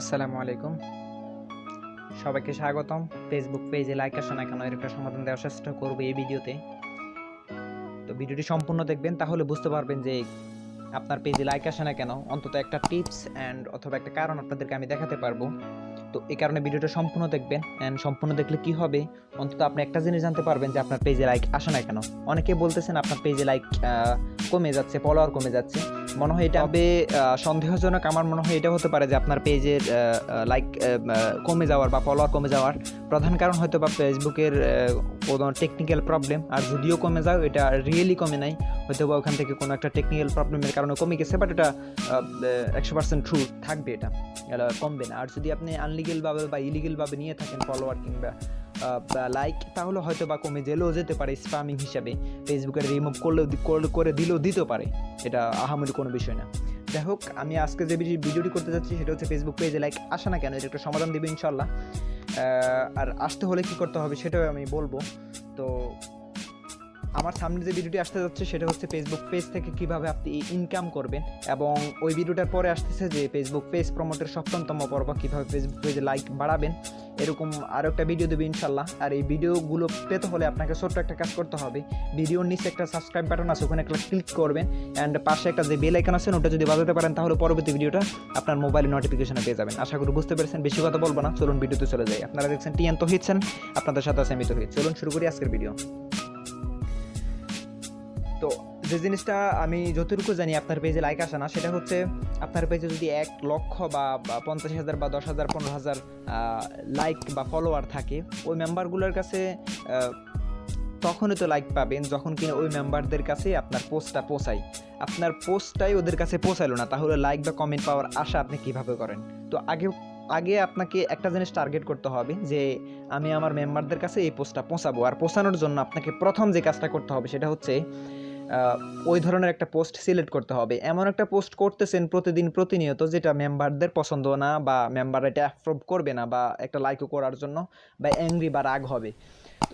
আসসালামু আলাইকুম। সবাইকে স্বাগতম। ফেসবুক পেজে লাইক আসে না কেন? এর একটা সমাধান দেওয়ার চেষ্টা করব এই ভিডিওতে। তো ভিডিওটি সম্পূর্ণ দেখবেন, তাহলে বুঝতে পারবেন যে আপনার পেজে লাইক আসে না কেন? অন্তত একটা টিপস অ্যান্ড অথবা একটা কারণ আপনাদেরকে আমি দেখাতে পারব। তো এই কারণে ভিডিওটা সম্পূর্ণ দেখবেন অ্যান্ড সম্পূর্ণ দেখলে কি হবে? অন্তত আপনি একটা জিনিস জানতে পারবেন যে আপনার পেজে লাইক আসে না কেন। অনেকে বলতেছেন আপনার পেজে লাইক কমে যাচ্ছে ফলোয়ার কমে যাচ্ছে। মনে হয় এটা হবে সন্দেহজনক। আমার মনে হয় এটা হতে পারে যে আপনার পেজের লাইক কমে যাওয়ার বা ফলোয়ার কমে যাওয়ার প্রধান কারণ হয়তো বা ফেসবুকের টেকনিক্যাল প্রবলেম আর যদিও কমে যাও, এটা রিয়েলি কমে নাই। হয়তো বা ওখান থেকে কোনো একটা টেকনিক্যাল প্রবলেমের কারণে কমে গেছে বাট এটা একশো পার্সেন্ট ট্রু থাকবে এটা কমবে না। আর যদি আপনি আনলিগেলভাবে বা ইলিগেলভাবে নিয়ে থাকেন ফলোয়ার কিংবা লাইক তাহলে হয়তো বা কমে গেলেও যেতে পারে স্প্যামিং হিসাবে। ফেসবুকে রিমুভ করলেও করে দিলেও দিতে পারে, এটা আহামরি কোনো বিষয় না। যাই হোক, আমি আজকে যে ভিডি- ভিডিওটি করতে যাচ্ছি, সেটা হচ্ছে ফেসবুক পেজে লাইক আসা না কেন এটা একটা সমাধান দেবে ইনশাল্লাহ আর আসতে হলে কি করতে হবে সেটাও আমি বলব। তো আমার সামনে যে ভিডিওটি আসতে যাচ্ছে সেটা হচ্ছে ফেসবুক পেজ থেকে কীভাবে আপনি ইনকাম করবেন এবং ওই ভিডিওটার পরে আসতেছে যে ফেসবুক পেজ প্রমোটের সপ্তমতম পর্ব, কীভাবে ফেসবুক পেজে লাইক বাড়াবেন। এরকম আরও একটা ভিডিও দেবে ইনশাল্লাহ। আর এই ভিডিওগুলো পেতে হলে আপনাকে ছোট্ট একটা কাজ করতে হবে। ভিডিওর নিচে একটা সাবস্ক্রাইব বাটন আছে, ওখানে একটা ক্লিক করবেন। অ্যান্ড পাশে একটা যে বেল আইকন আছে, ওটা যদি বাজাতে পারেন, তাহলে পরবর্তী ভিডিওটা আপনার মোবাইলে নোটিফিকেশনে পেয়ে যাবেন। আশা করি বুঝতে পেরেছেন, বেশি কথা বলব না। চলুন ভিডিওতে চলে যাই। আপনারা দেখছেন টিয়ান তো হয়েছেন আপনাদের সাথে আছে আমি তো হিট চলুন শুরু করি আজকের ভিডিও যে জিনিসটা আমি যতটুকু জানি আপনার পেজে লাইক আসে না, সেটা হচ্ছে আপনার পেজে যদি এক লক্ষ বা পঞ্চাশ হাজার বা দশ হাজার, পনেরো হাজার লাইক বা ফলোয়ার থাকে, ওই মেম্বারগুলোর কাছে তখনই তো লাইক পাবেন যখন কিনা ওই মেম্বারদের কাছে আপনার পোস্টটা পৌঁছায়। আপনার পোস্টটাই ওদের কাছে পৌঁছালো না, তাহলে লাইক বা কমেন্ট পাওয়ার আশা আপনি কীভাবে করেন? তো আগে আগে আপনাকে একটা জিনিস টার্গেট করতে হবে যে, আমি আমার মেম্বারদের কাছে এই পোস্টটা পৌঁছাবো। আর পৌঁছানোর জন্য আপনাকে প্রথম যে কাজটা করতে হবে সেটা হচ্ছে ওই ধরনের একটা পোস্ট সিলেক্ট করতে হবে। এমন একটা পোস্ট করতেছেন প্রতিদিন প্রতিনিয়ত যেটা মেম্বারদের পছন্দ না বা মেম্বার এটা অ্যাপ্রুভ করবে না বা একটা লাইকও করার জন্য বা অ্যাংরি বা রাগ হবে।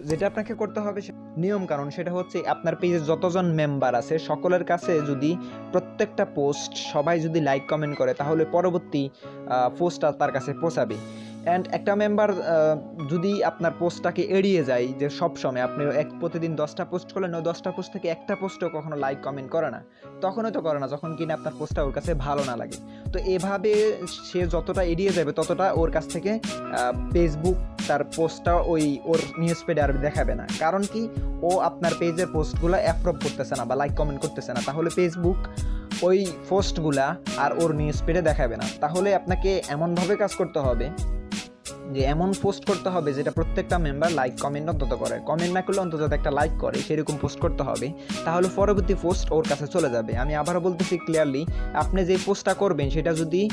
যেটা আপনাকে করতে হবে নিয়ম কারণ সেটা হচ্ছে আপনার পেজে যতজন মেম্বার আছে, সকলের কাছে যদি প্রত্যেকটা পোস্ট সবাই যদি লাইক কমেন্ট করে, তাহলে পরবর্তী পোস্টটা তার কাছে পৌঁছাবে। অ্যান্ড একটা মেম্বার যদি আপনার পোস্টটাকে এড়িয়ে যায় যে সব সময় আপনি এক প্রতিদিন দশটা পোস্ট করলেন ওই দশটা পোস্ট থেকে একটা পোস্টও কখনো লাইক কমেন্ট করে না। তখনই তো করে না, যখন কিনা আপনার পোস্টটা ওর কাছে ভালো না লাগে। তো এভাবে সে যতটা এড়িয়ে যাবে, ততটা ওর কাছ থেকে ফেসবুক তার পোস্টটা ওই ওর নিউজ পেডে আর দেখাবে না। কারণ কি, ও আপনার পেজের পোস্টগুলো অ্যাপ্রুভ করতেছে না বা লাইক কমেন্ট করতেছে না। তাহলে ফেসবুক ওই পোস্টগুলা আর ওর নিউজ পেডে দেখাবে না। তাহলে আপনাকে এমনভাবে কাজ করতে হবে যে এমন পোস্ট করতে হবে যেটা প্রত্যেকটা মেম্বার লাইক কমেন্ট অন্তত করে। কমেন্ট না করলে অন্তত একটা লাইক করে, সেরকম পোস্ট করতে হবে। তাহলে পরবর্তী পোস্ট ওর কাছে চলে যাবে। আমি আবারও বলতেছি ক্লিয়ারলি আপনি যে পোস্টটা করবেন, সেটা যদি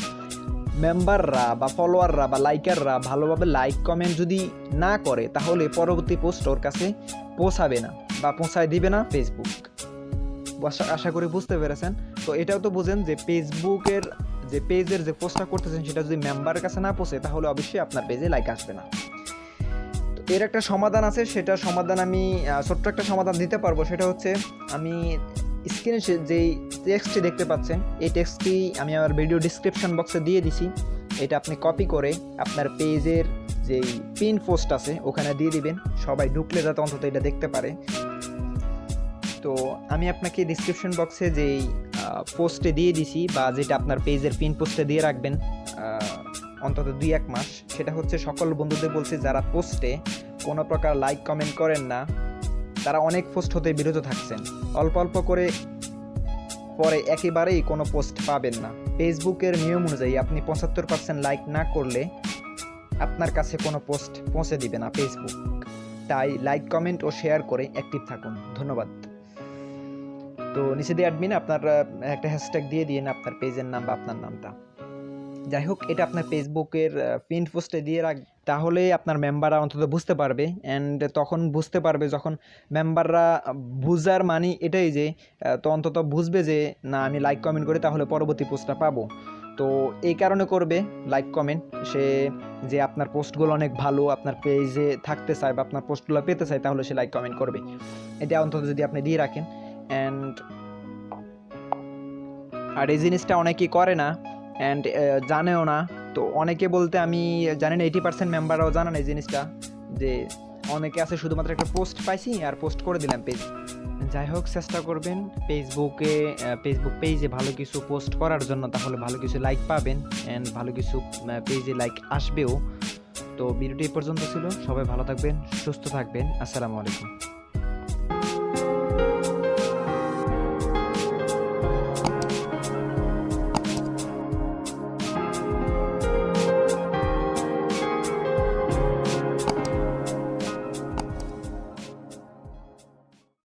মেম্বাররা বা ফলোয়াররা বা লাইকাররা ভালোভাবে লাইক কমেন্ট যদি না করে, তাহলে পরবর্তী পোস্ট ওর কাছে পৌঁছাবে না বা পৌঁছায় দিবে না ফেসবুক আশা- করি বুঝতে পেরেছেন। তো এটাও তো বোঝেন যে ফেসবুকের যে পেজের যে পোস্টটা করতেছেন, সেটা যদি মেম্বারের কাছে না পৌঁছে, তাহলে অবশ্যই আপনার পেজে লাইক আসবে না। তো এর একটা সমাধান আছে, সেটা সমাধান আমি ছোট্ট একটা সমাধান দিতে পারব, সেটা হচ্ছে আমি স্ক্রিনে যেই টেক্সটটি দেখতে পাচ্ছেন, এই টেক্সটটি আমি আমার ভিডিও ডিসক্রিপশন বক্সে দিয়ে দিছি। এটা আপনি কপি করে আপনার পেজের যেই পিন পোস্ট আছে, ওখানে দিয়ে দিবেন। সবাই ঢুকলে যাতে অন্তত এটা দেখতে পারে। তো আমি আপনাকে ডিসক্রিপশন বক্সে যেই পোস্টে দিয়ে দিছি বা যেটা আপনার পেজের পিন পোস্টে দিয়ে রাখবেন অন্তত দুই এক মাস। সেটা হচ্ছে সকল বন্ধুদের বলছি, যারা পোস্টে কোনো প্রকার লাইক কমেন্ট করেন না, তারা অনেক পোস্ট হতে বিরত থাকছেন। অল্প অল্প করে পরে একেবারেই কোনো পোস্ট পাবেন না। ফেসবুকের নিয়ম অনুযায়ী আপনি পঁচাত্তর পার্সেন্ট লাইক না করলে আপনার কাছে কোনো পোস্ট পৌঁছে দিবে না ফেসবুক তাই লাইক কমেন্ট ও শেয়ার করে অ্যাক্টিভ থাকুন। ধন্যবাদ। তো নিচে দিয়ে অ্যাডমিন আপনার একটা হ্যাশট্যাগ দিয়ে দিন আপনার পেজের নাম বা আপনার নামটা। যাই হোক, এটা আপনার ফেসবুকের পিন পোস্টে দিয়ে রাখ, তাহলে আপনার মেম্বাররা অন্তত বুঝতে পারবে। অ্যান্ড তখন বুঝতে পারবে যখন মেম্বাররা বুঝার মানে এটাই যে তো অন্তত বুঝবে যে, না, আমি লাইক কমেন্ট করি তাহলে পরবর্তী পোস্টটা পাবো। তো এই কারণে করবে লাইক কমেন্ট সে যে আপনার পোস্টগুলো অনেক ভালো, আপনার পেজে থাকতে চায় বা আপনার পোস্টগুলো পেতে চায়, তাহলে সে লাইক কমেন্ট করবে। এটা অন্তত যদি আপনি দিয়ে রাখেন। অ্যান্ড আর এই জিনিসটা অনেকেই করে না। অ্যান্ড জানেও না। তো অনেকে বলতে আমি জানি না এইটি পার্সেন্ট মেম্বাররাও জানান এই জিনিসটা। যে অনেকে আছে, শুধুমাত্র একটা পোস্ট পাইছি আর পোস্ট করে দিলাম পেজ যাই হোক, চেষ্টা করবেন ফেসবুকে ফেসবুক পেজে ভালো কিছু পোস্ট করার জন্য, তাহলে ভালো কিছু লাইক পাবেন। অ্যান্ড ভালো কিছু পেজে লাইক আসবেও। তো ভিডিওটি এই পর্যন্ত ছিল। সবাই ভালো থাকবেন, সুস্থ থাকবেন। আসসালামু আলাইকুম।